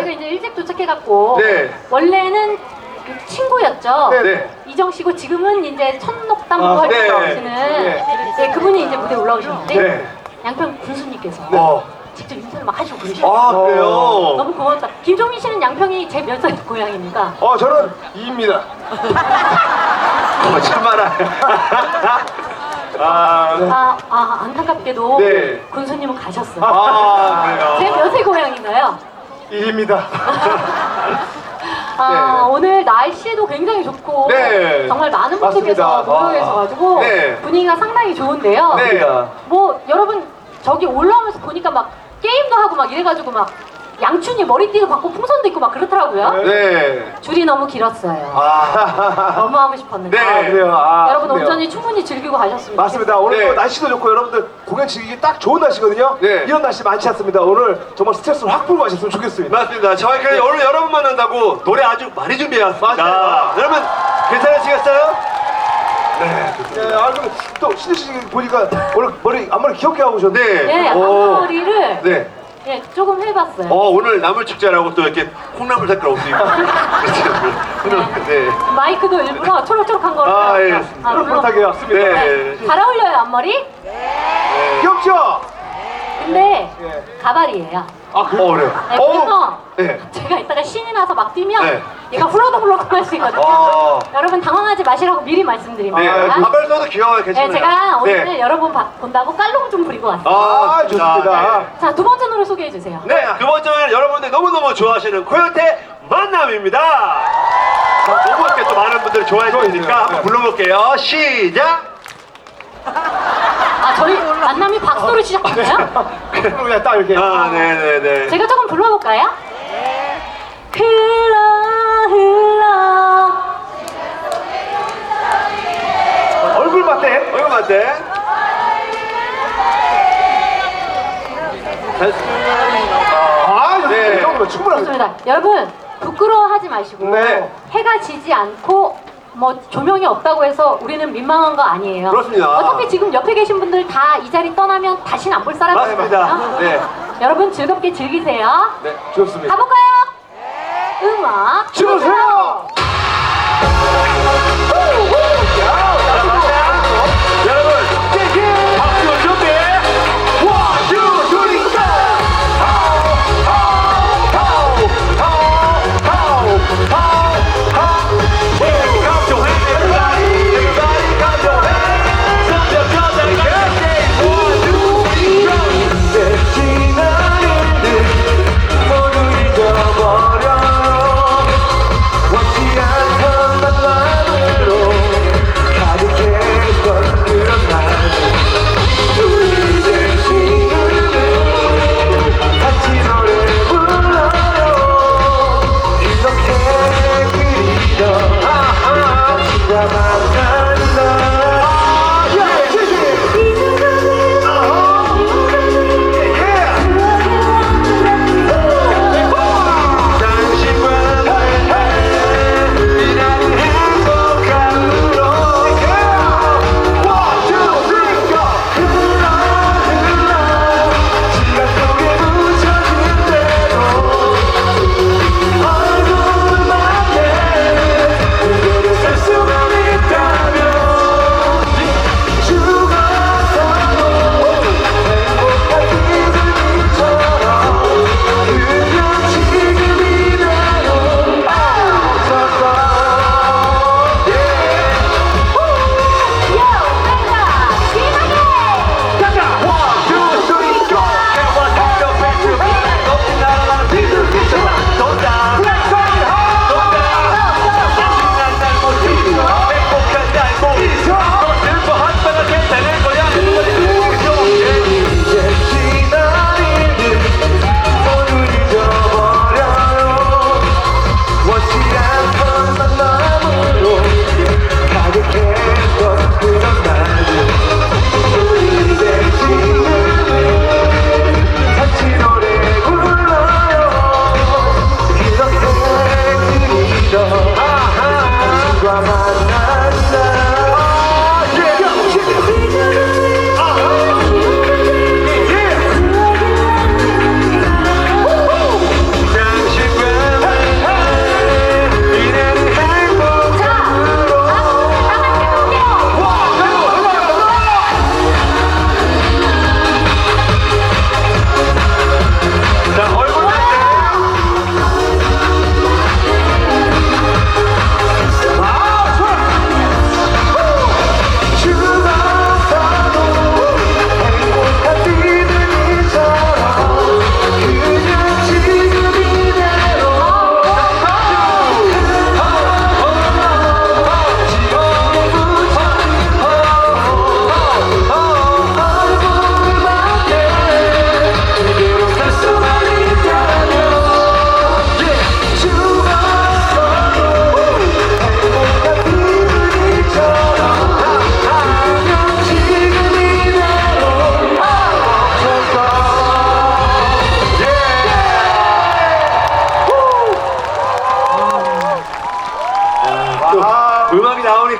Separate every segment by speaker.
Speaker 1: 저희가 이제 일찍 도착해갖고
Speaker 2: 네.
Speaker 1: 원래는 그 친구였죠.
Speaker 3: 네.
Speaker 2: 네.
Speaker 1: 이정 씨고 지금은 이제 천록담
Speaker 3: 아,
Speaker 1: 활동
Speaker 2: 네.
Speaker 1: 하시는 네. 그분이 이제 무대 에 올라오셨는데
Speaker 2: 네.
Speaker 1: 양평 군수님께서
Speaker 2: 어.
Speaker 1: 직접 인사를 막 하시고 그러셨어요.
Speaker 2: 아, 그래요?
Speaker 1: 너무 고맙다. 김종민 씨는 양평이 제 몇 살 고향입니까?
Speaker 3: 어, 저는 이입니다.
Speaker 2: 거짓말아. 아,
Speaker 1: 아, 아 안타깝게도
Speaker 2: 네.
Speaker 1: 군수님은 가셨어요.
Speaker 2: 아,
Speaker 1: 제
Speaker 2: 그래요?
Speaker 1: 몇의 고향인가요?
Speaker 3: 이입니다.
Speaker 1: 아,
Speaker 2: 네.
Speaker 1: 오늘 날씨도 굉장히 좋고
Speaker 2: 네.
Speaker 1: 정말 많은 분들께서. 모여 계셔가지고
Speaker 2: 네.
Speaker 1: 분위기가 상당히 좋은데요.
Speaker 2: 네.
Speaker 1: 뭐 여러분 저기 올라오면서 보니까 막 게임도 하고 막 이래가지고 막 양춘이 머리띠도 받고 풍선도 있고 막 그렇더라고요.
Speaker 2: 네.
Speaker 1: 줄이 너무 길었어요.
Speaker 2: 아,
Speaker 1: 너무 하고 싶었는데
Speaker 2: 네.
Speaker 3: 아, 그래요. 아,
Speaker 1: 여러분
Speaker 3: 그래요.
Speaker 1: 온전히 충분히 즐기고 가셨으면
Speaker 3: 맞습니다. 오늘
Speaker 2: 네.
Speaker 3: 또 날씨도 좋고 여러분들 공연 즐기기 딱 좋은 날씨거든요.
Speaker 2: 네.
Speaker 3: 이런 날씨 많지 않습니다. 오늘 정말 스트레스 를 확 풀고 가셨으면 좋겠습니다.
Speaker 2: 맞습니다. 저희 그 오늘 여러분 만난다고 노래 아주 많이 준비해왔습니다.
Speaker 3: 맞아요.
Speaker 2: 여러분, 괜찮으시겠어요?
Speaker 3: 네, 아, 그럼 또 신혜 씨 보니까 오늘 머리 앞머리 귀엽게 하고 오셨는데.
Speaker 2: 네.
Speaker 1: 네,
Speaker 2: 오.
Speaker 1: 앞머리를
Speaker 2: 네.
Speaker 1: 예, 조금 해봤어요.
Speaker 2: 어, 오늘 나물 축제라고 또 이렇게 콩나물 색깔 옷도 입고. 그렇죠. 네.
Speaker 1: 마이크도 일부러 초록초록한 거로
Speaker 2: 아, 예.
Speaker 1: 아,
Speaker 3: 푸릇푸릇하게 왔습니다.
Speaker 2: 네.
Speaker 1: 잘 어울려요 앞머리?
Speaker 3: 귀엽죠?
Speaker 1: 근데
Speaker 3: 예.
Speaker 1: 가발이에요.
Speaker 2: 아, 그, 어, 그래요.
Speaker 1: 네,
Speaker 2: 어,
Speaker 1: 그래서
Speaker 2: 네.
Speaker 1: 제가 이따가 신이 나서 막 뛰면
Speaker 2: 네.
Speaker 1: 얘가 훌러덩훌러덩 할 수 있거든요.
Speaker 2: 어.
Speaker 1: 여러분 당황하지 마시라고 미리 말씀드립니다.
Speaker 2: 네.
Speaker 3: 아,
Speaker 2: 가발 써도 귀여워요. 괜찮아요.
Speaker 1: 네, 제가 오늘
Speaker 2: 네.
Speaker 1: 여러분 봐- 본다고 깔롱 좀 부리고 왔어요.
Speaker 3: 아, 좋습니다.
Speaker 2: 네.
Speaker 1: 자, 두 번째 노래 소개해 주세요.
Speaker 2: 네, 두 번째는 여러분들 너무너무 좋아하시는 코요태 만남입니다. 자, 너무 이렇게 또 많은 분들이 좋아해 주시니까 한번 불러볼게요. 시작!
Speaker 1: 아, 저희 만남이 박수로 시작하나요?
Speaker 3: 그럼 그냥 딱 이렇게.
Speaker 2: 아, 네네네.
Speaker 1: 제가 조금 불러볼까요? 흘러 흘러
Speaker 3: 얼굴 맞대.
Speaker 2: 얼굴 맞대?
Speaker 3: 아,
Speaker 2: 네.
Speaker 3: 이 정도면 충분합니다.
Speaker 1: 좋습니다. 여러분 부끄러워하지 마시고
Speaker 3: 네.
Speaker 1: 해가 지지 않고 뭐 조명이 없다고 해서 우리는 민망한 거 아니에요.
Speaker 2: 그렇습니다.
Speaker 1: 어차피 지금 옆에 계신 분들 다 이 자리 떠나면 다시는 안 볼 사람이거든요.
Speaker 2: 맞습니다. 네.
Speaker 1: 여러분 즐겁게 즐기세요.
Speaker 2: 네.
Speaker 3: 좋습니다.
Speaker 1: 가볼까요? 음악
Speaker 3: 주세요.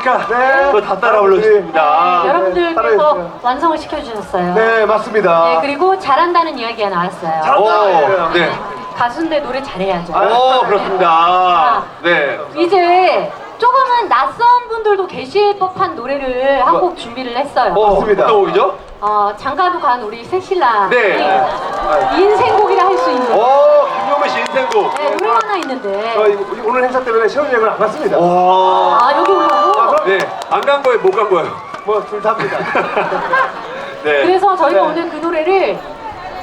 Speaker 2: 하니까
Speaker 3: 네.
Speaker 2: 또다 따라 불러주십니다.
Speaker 1: 여러분들께서
Speaker 3: 따라해주세요.
Speaker 1: 완성을 시켜주셨어요.
Speaker 3: 네, 맞습니다.
Speaker 1: 네, 그리고 잘한다는 이야기가 나왔어요.
Speaker 2: 오, 네.
Speaker 1: 가수인데 노래 잘해야죠.
Speaker 3: 아,
Speaker 2: 오, 그렇습니다. 네.
Speaker 1: 이제 조금은 낯선 분들도 계실 법한 노래를 한 곡 준비를 했어요.
Speaker 2: 어,
Speaker 3: 맞습니다.
Speaker 2: 어떤 곡이죠?
Speaker 1: 어, 장가도 간 우리 새신랑이
Speaker 2: 네.
Speaker 1: 인생곡이라 할 수 있는
Speaker 2: 오, 김용민 씨 인생곡.
Speaker 1: 네, 노래가 하나 있는데
Speaker 3: 저희 오늘 행사 때문에 신혼여행을 안 갔습니다.
Speaker 2: 와.
Speaker 1: 아 여기 오라고?
Speaker 2: 네. 안 간 거예요, 못 간 거예요.
Speaker 3: 뭐 둘 다입니다.
Speaker 2: 네.
Speaker 1: 그래서 저희가
Speaker 3: 네.
Speaker 1: 오늘 그 노래를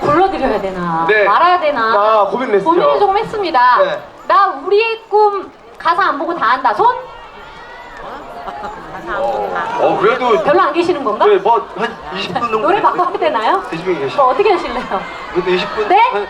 Speaker 1: 불러드려야 되나
Speaker 2: 네.
Speaker 1: 말아야 되나
Speaker 3: 아, 고민을 했죠.
Speaker 1: 고민을 조금 했습니다.
Speaker 3: 네.
Speaker 1: 나 우리의 꿈 가사 안 보고 다 한다. 손
Speaker 2: 어, 그래도
Speaker 1: 별로 안 계시는 건가?
Speaker 2: 네, 뭐한 20분 정도
Speaker 1: 노래 바꿔야 되나요?
Speaker 2: 대신에 계시.
Speaker 1: 뭐 어떻게 하실래요?
Speaker 2: 그래도 20분.
Speaker 1: 네?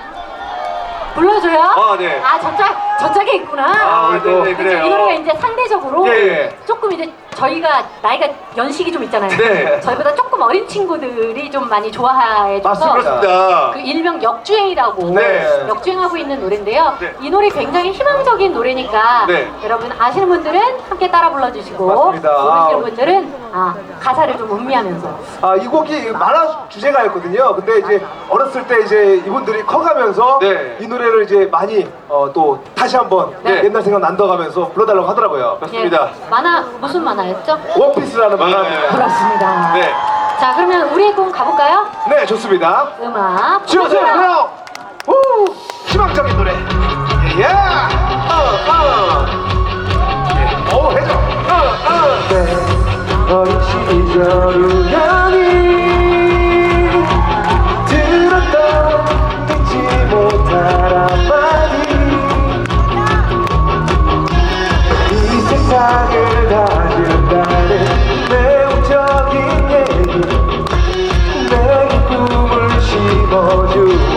Speaker 1: 불러줘요?
Speaker 2: 아, 네.
Speaker 1: 아, 저짝, 저짝에 있구나.
Speaker 2: 아, 네, 네? 그래요.
Speaker 1: 이 노래가 이제 상대적으로
Speaker 2: 예, 예.
Speaker 1: 조금 이제 저희가 나이가 연식이 좀 있잖아요.
Speaker 2: 네.
Speaker 1: 저희보다 조금 어린 친구들이 좀 많이 좋아해줘서
Speaker 3: 맞습니다.
Speaker 2: 그렇습니다.
Speaker 1: 그 일명 역주행이라고
Speaker 3: 네.
Speaker 1: 역주행하고 있는 노래인데요.
Speaker 2: 네.
Speaker 1: 이 노래 굉장히 희망적인 노래니까
Speaker 2: 네.
Speaker 1: 여러분 아시는 분들은 함께 따라 불러주시고
Speaker 3: 맞습니다.
Speaker 1: 모르시는 분들은 아, 가사를 좀 음미하면서
Speaker 3: 아, 이 곡이 만화 주제가였거든요. 근데 이제 어렸을 때 이제 이분들이 커가면서
Speaker 2: 네.
Speaker 3: 이 노래를 이제 많이 어, 또 다시 한번
Speaker 2: 네.
Speaker 3: 옛날 생각 난다가면서 불러달라고 하더라고요.
Speaker 2: 맞습니다.
Speaker 1: 예, 만화 무슨 만화 였죠?
Speaker 3: 원피스라는
Speaker 2: 네.
Speaker 3: 만화입니다.
Speaker 1: 그렇습니다.
Speaker 2: 네.
Speaker 1: 자 그러면 우리의 꿈 가볼까요?
Speaker 3: 네, 좋습니다.
Speaker 1: 음악
Speaker 3: 주세요.
Speaker 1: 주세요.
Speaker 3: 오, 희망적인 노래. 예, 어, 어. 예, 오, 해줘. 어, 어. 네, 어린 시절 우연히 들었던 잊지 못할 심어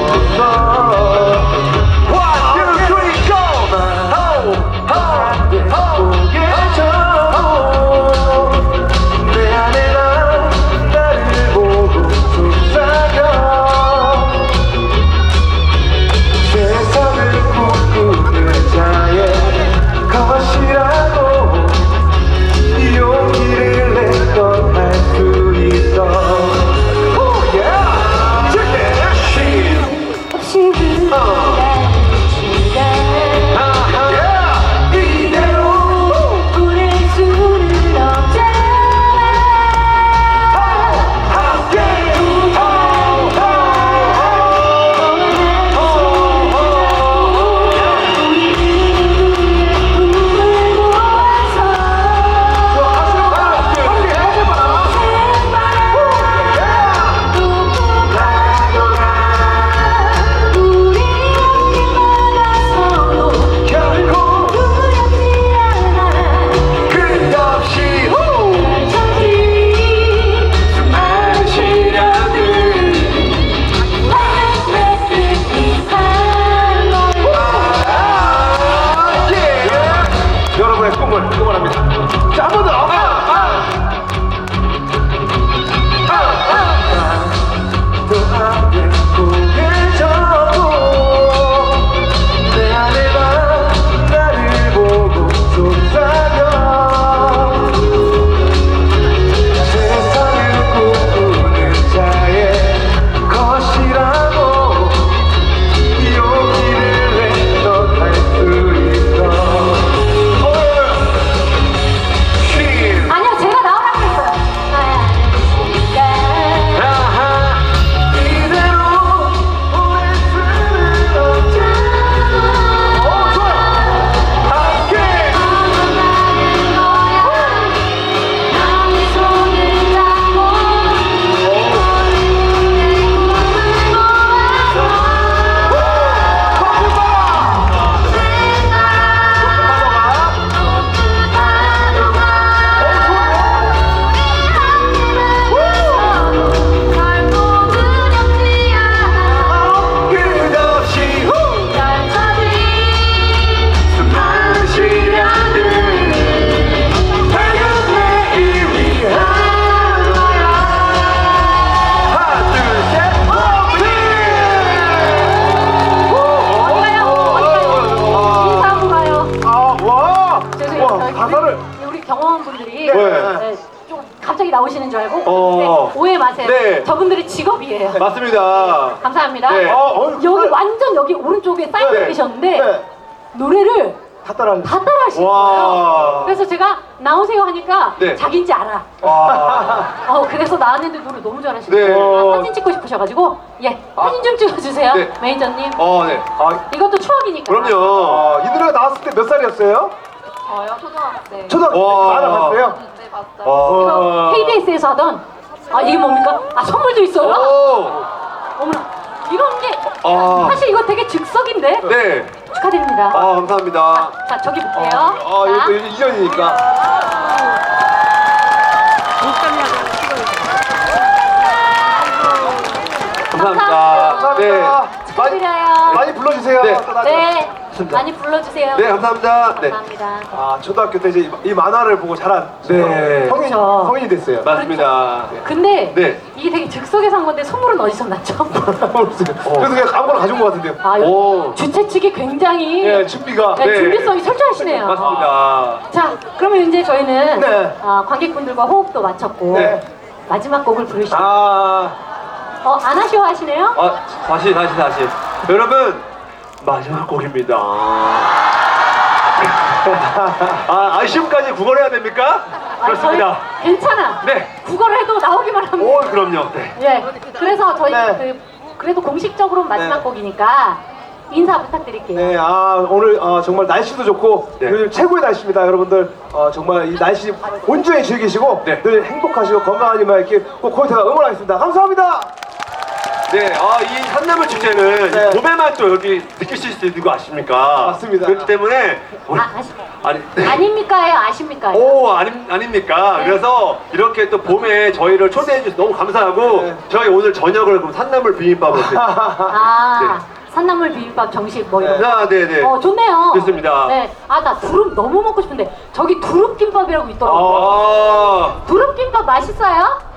Speaker 2: 어.
Speaker 1: 오해 마세요.
Speaker 2: 네.
Speaker 1: 저분들이 직업이에요.
Speaker 2: 맞습니다.
Speaker 1: 감사합니다.
Speaker 2: 네.
Speaker 3: 어, 어,
Speaker 1: 여기 완전 여기 오른쪽에 사인해
Speaker 2: 네.
Speaker 1: 계셨는데
Speaker 3: 네.
Speaker 1: 노래를
Speaker 3: 다 따라.
Speaker 1: 다 따라 하시는
Speaker 2: 와.
Speaker 1: 거예요. 그래서 제가 나오세요 하니까
Speaker 2: 네.
Speaker 1: 자기인지 알아.
Speaker 2: 와.
Speaker 1: 어, 그래서 나왔는데 노래 너무 잘하시네요.
Speaker 2: 네.
Speaker 1: 아, 사진 찍고 싶으셔가지고 예 사진 좀 찍어주세요,
Speaker 2: 네.
Speaker 1: 매니저님.
Speaker 2: 어, 네.
Speaker 3: 아,
Speaker 1: 이것도 추억이니까.
Speaker 2: 그럼요.
Speaker 3: 아, 이 노래가 나왔을 때 몇 살이었어요?
Speaker 1: 저요 초등학생.
Speaker 3: 초등학교
Speaker 2: 와.
Speaker 3: 때 알아봤어요?
Speaker 1: 네.
Speaker 2: 와.
Speaker 1: 이거 KBS에서 하던 아 이게 뭡니까? 아 선물도 있어요?
Speaker 2: 오.
Speaker 1: 어머나 이런 게
Speaker 2: 아.
Speaker 1: 사실 이거 되게 즉석인데
Speaker 2: 네.
Speaker 1: 축하드립니다.
Speaker 2: 아, 감사합니다.
Speaker 1: 자 저기 볼게요.
Speaker 3: 아,
Speaker 1: 자,
Speaker 3: 이거 이전이니까.
Speaker 2: 감사합니다. 네.
Speaker 3: 감사합니다. 많이,
Speaker 1: 축하드려요.
Speaker 3: 많이 불러주세요.
Speaker 2: 네.
Speaker 3: 또 나중에.
Speaker 1: 네 많이 불러주세요.
Speaker 2: 네, 감사합니다. 네.
Speaker 1: 감사합니다.
Speaker 3: 아, 초등학교 때 이제 이, 이 만화를 보고 자란
Speaker 2: 네.
Speaker 3: 성인,
Speaker 1: 그쵸.
Speaker 3: 성인이 됐어요.
Speaker 2: 맞습니다.
Speaker 1: 근데
Speaker 2: 네.
Speaker 1: 이게 되게 즉석에서 한 건데 선물은 어디서 났죠?
Speaker 3: 그래서 그냥 아무거나 가져온 것 같은데요.
Speaker 1: 아,
Speaker 2: 오.
Speaker 1: 주최 측이 굉장히
Speaker 3: 예, 준비가.
Speaker 1: 네,
Speaker 2: 네.
Speaker 1: 준비성이 철저하시네요.
Speaker 2: 맞습니다.
Speaker 1: 자, 그러면 이제 저희는
Speaker 3: 네.
Speaker 1: 아, 관객분들과 호흡도 맞췄고
Speaker 3: 네.
Speaker 1: 마지막 곡을 부르시고
Speaker 3: 아,
Speaker 1: 어, 안 아쉬워하시네요?
Speaker 2: 아, 다시, 다시, 다시. 여러분, 마지막 곡입니다. 아, 아쉬움까지 구걸해야 됩니까?
Speaker 1: 아,
Speaker 2: 그렇습니다.
Speaker 1: 저희 괜찮아.
Speaker 2: 네.
Speaker 1: 국어를 해도 나오기만 하면.
Speaker 2: 오, 그럼요. 네.
Speaker 1: 예. 그래서 저희
Speaker 3: 네.
Speaker 1: 그 그래도 공식적으로 마지막
Speaker 3: 네.
Speaker 1: 곡이니까 인사 부탁드릴게요.
Speaker 3: 네, 아, 오늘 아, 정말 날씨도 좋고
Speaker 2: 네.
Speaker 3: 요즘 최고의 날씨입니다, 여러분들. 어, 정말 이 날씨 온전히 즐기시고
Speaker 2: 네.
Speaker 3: 늘 행복하시고 건강한 이만 이렇게 꼭 코이트가 응원하겠습니다. 감사합니다.
Speaker 2: 네, 아, 이 산나물 축제는
Speaker 3: 네.
Speaker 2: 봄에만 또 여기 느끼실 수 있는 거 아십니까?
Speaker 3: 맞습니다.
Speaker 2: 그렇기 때문에 우리-
Speaker 1: 아,
Speaker 2: 아니,
Speaker 1: 아닙니까요? 아십니까요?
Speaker 2: 오 아닙, 아닙니까?
Speaker 1: 네.
Speaker 2: 그래서 이렇게 또 봄에 저희를 초대해 주셔서 너무 감사하고
Speaker 3: 네.
Speaker 2: 저희 오늘 저녁을 그럼 산나물 비빔밥으로
Speaker 1: 아, 산나물 비빔밥 정식 뭐 이런 거.
Speaker 2: 아, 네네
Speaker 1: 어, 좋네요.
Speaker 2: 좋습니다.
Speaker 1: 네. 아, 나 두릅 너무 먹고 싶은데 저기 두릅 김밥이라고 있더라고요.
Speaker 2: 아,
Speaker 1: 두릅 김밥 맛있어요?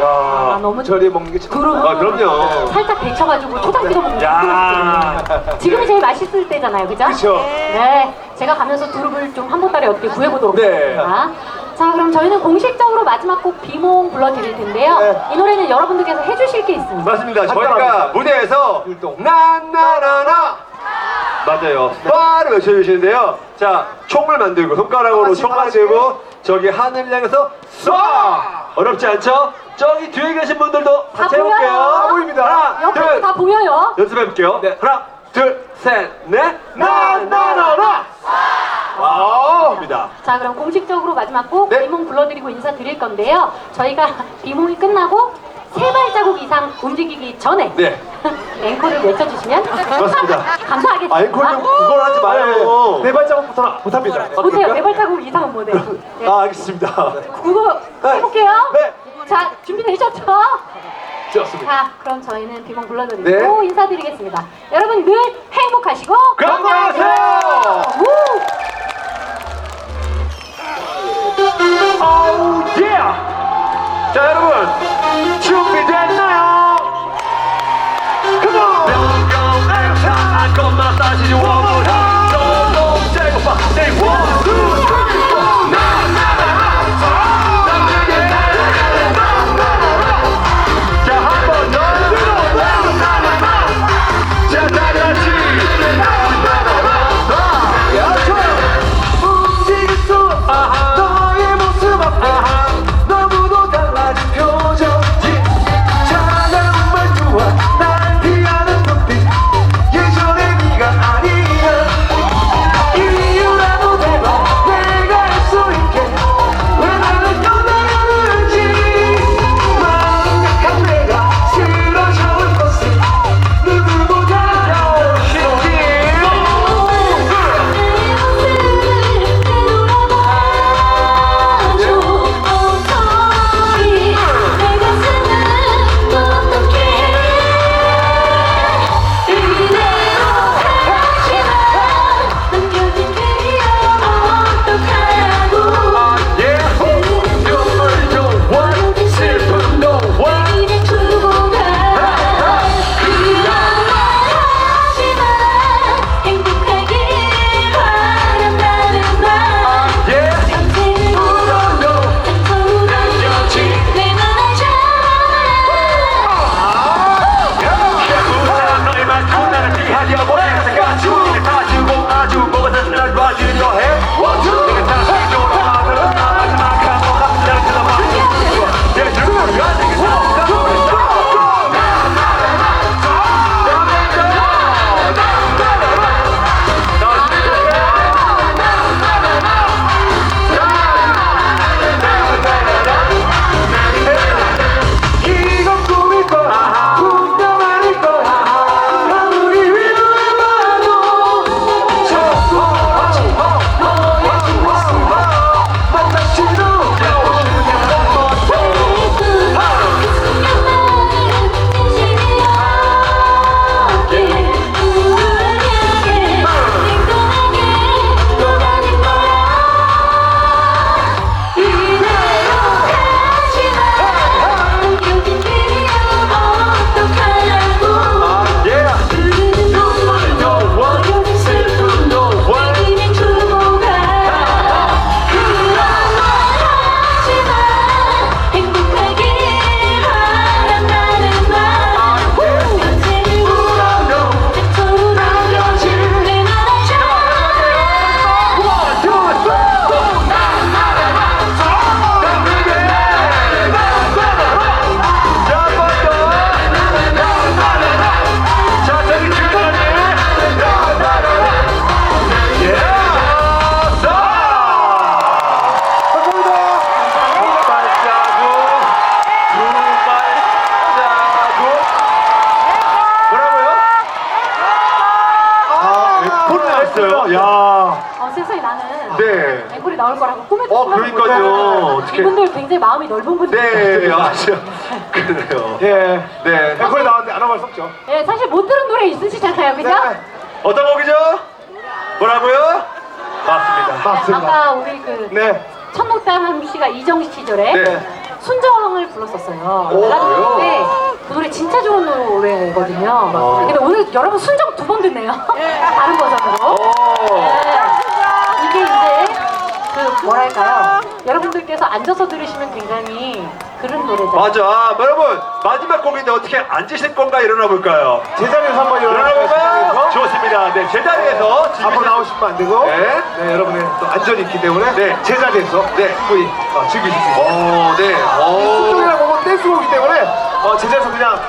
Speaker 1: 아,
Speaker 2: 야,
Speaker 1: 너무
Speaker 3: 절에 먹는 게 참.
Speaker 1: 두릅
Speaker 2: 아, 그럼요.
Speaker 1: 살짝 데쳐가지고 초장기도 먹는
Speaker 2: 야.
Speaker 1: 거 지금이 제일 맛있을 때잖아요, 그죠?
Speaker 3: 그쵸.
Speaker 1: 네, 제가 가면서 두릅을 좀한 보따리 어떻게 구해보도록
Speaker 2: 네.
Speaker 1: 하겠습니다. 자, 그럼 저희는 공식적으로 마지막 곡 비몽 불러드릴 텐데요.
Speaker 3: 네.
Speaker 1: 이 노래는 여러분들께서 해주실 게 있습니다.
Speaker 2: 맞습니다. 저희가 무대에서
Speaker 3: 율동.
Speaker 2: 나나나나 맞아요. 빠를 외쳐주시는데요. 자, 총을 만들고 손가락으로 총. 만들고 저기 하늘 향해서 쏴! 어렵지 않죠? 저기 뒤에 계신 분들도
Speaker 1: 다
Speaker 2: 같이 해볼게요.
Speaker 1: 보여요.
Speaker 3: 다 보입니다.
Speaker 2: 하나,
Speaker 1: 옆에도
Speaker 2: 둘,
Speaker 1: 다 보여요.
Speaker 2: 연습해볼게요.
Speaker 3: 네.
Speaker 2: 하나, 둘, 셋, 넷.
Speaker 3: 나 나 나 나. 와.
Speaker 2: 입니다.
Speaker 1: 자, 그럼 공식적으로 마지막 곡
Speaker 2: 네.
Speaker 1: 비몽 불러드리고 인사드릴 건데요. 저희가 비몽이 끝나고 세 발자국 이상 움직이기 전에
Speaker 2: 네.
Speaker 1: 앵콜을 외쳐주시면
Speaker 2: 맞습니다.
Speaker 1: 감사하겠습니다.
Speaker 2: 아, 앵콜 좀 그걸 하지 마요.
Speaker 3: 네 발자국부터 못합니다.
Speaker 1: 못해요. 네 발자국 이상은 못해요. 네.
Speaker 2: 아, 알겠습니다.
Speaker 1: 그거 해볼게요.
Speaker 2: 네.
Speaker 1: 자, 준비되셨죠?
Speaker 2: 좋습니다.
Speaker 1: 자, 그럼 저희는 비몽 불러드리고
Speaker 2: 네.
Speaker 1: 인사드리겠습니다. 여러분 늘 행복하시고
Speaker 2: 건강하세요!
Speaker 1: 우!
Speaker 2: 오우 예! 자 여러분 준비됐나요? Come on! 그러니까요. 어떻게-
Speaker 1: 이분들 굉장히 마음이 넓은 분들.
Speaker 2: 네, 아주 그래요.
Speaker 3: 예.
Speaker 2: 네.
Speaker 3: 앵콜이 나왔는데 안 와볼 수 없죠.
Speaker 1: 예, 사실 못 들은 노래 있으시잖아요, 그죠?
Speaker 3: 네.
Speaker 2: 어떤 곡이죠? 뭐라고요? 맞습니다.
Speaker 3: 맞습니다.
Speaker 1: 아까 우리 그
Speaker 3: 네.
Speaker 1: 천록담 씨가 이정 시절에
Speaker 2: 네.
Speaker 1: 순정을 불렀었어요.
Speaker 2: 오,
Speaker 1: 나도
Speaker 2: 그래요?
Speaker 1: 그때 그 노래 진짜 좋은 노래거든요.
Speaker 2: 어.
Speaker 1: 근데 오늘 여러분 순정 두 번 듣네요. 다른 버전으로.
Speaker 2: 오.
Speaker 1: 네. 뭐랄까요? 여러분들께서 앉아서 들으시면 굉장히 그런 노래죠.
Speaker 2: 맞아. 아, 여러분, 마지막 곡인데 어떻게 앉으실 건가 일어나 볼까요?
Speaker 3: 제자리에서 한번
Speaker 2: 일어나 볼까요?
Speaker 3: 일어나볼까요?
Speaker 2: 좋습니다. 네, 제자리에서
Speaker 3: 앞으로 나오시면 안 되고.
Speaker 2: 네.
Speaker 3: 네, 여러분의 또 안전이 있기 때문에
Speaker 2: 네.
Speaker 3: 제자리에서
Speaker 2: 네.
Speaker 3: 충분히 어, 즐기실 수 있어요.
Speaker 2: 오, 네. 오.
Speaker 3: 순종이라고 하면 댄스곡이기 때문에 어, 제자리에서 그냥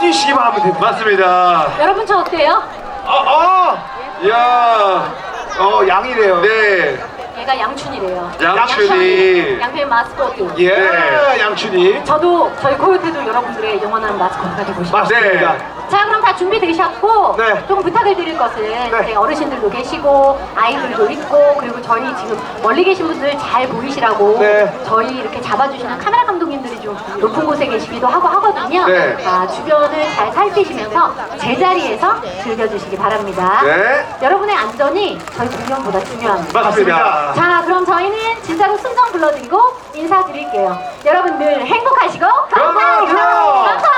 Speaker 3: 뛰시기만 하면 됩니다.
Speaker 2: 맞습니다.
Speaker 1: 여러분 저 어때요?
Speaker 3: 아, 아!
Speaker 2: 이야.
Speaker 3: 어, 양이래요.
Speaker 2: 네.
Speaker 1: 얘가 양춘이래요.
Speaker 2: 양춘이.
Speaker 1: 양춘 마스코트.
Speaker 3: 예,
Speaker 2: 네.
Speaker 3: 양춘이.
Speaker 1: 저도 저희 코요태도 여러분들의 영원한 마스코트가 되고 싶어요.
Speaker 3: 맞습니다.
Speaker 2: 네.
Speaker 1: 자 그럼 다 준비되셨고
Speaker 3: 네.
Speaker 1: 조금 부탁을 드릴 것은 이제 어르신들도 계시고 아이들도 있고 그리고 저희 지금 멀리 계신 분들 잘 보이시라고
Speaker 3: 네.
Speaker 1: 저희 이렇게 잡아주시는 카메라 감독님들이 좀 높은 곳에 계시기도 하고 하거든요.
Speaker 2: 네.
Speaker 1: 자 주변을 잘 살피시면서 제자리에서 즐겨주시기 바랍니다.
Speaker 2: 네.
Speaker 1: 여러분의 안전이 저희 공연보다 중요합니다.
Speaker 2: 맞습니다.
Speaker 1: 자 그럼 저희는 진짜로 순정 불러드리고 인사드릴게요. 여러분 늘 행복하시고 감사합니다.
Speaker 2: 건강하세요.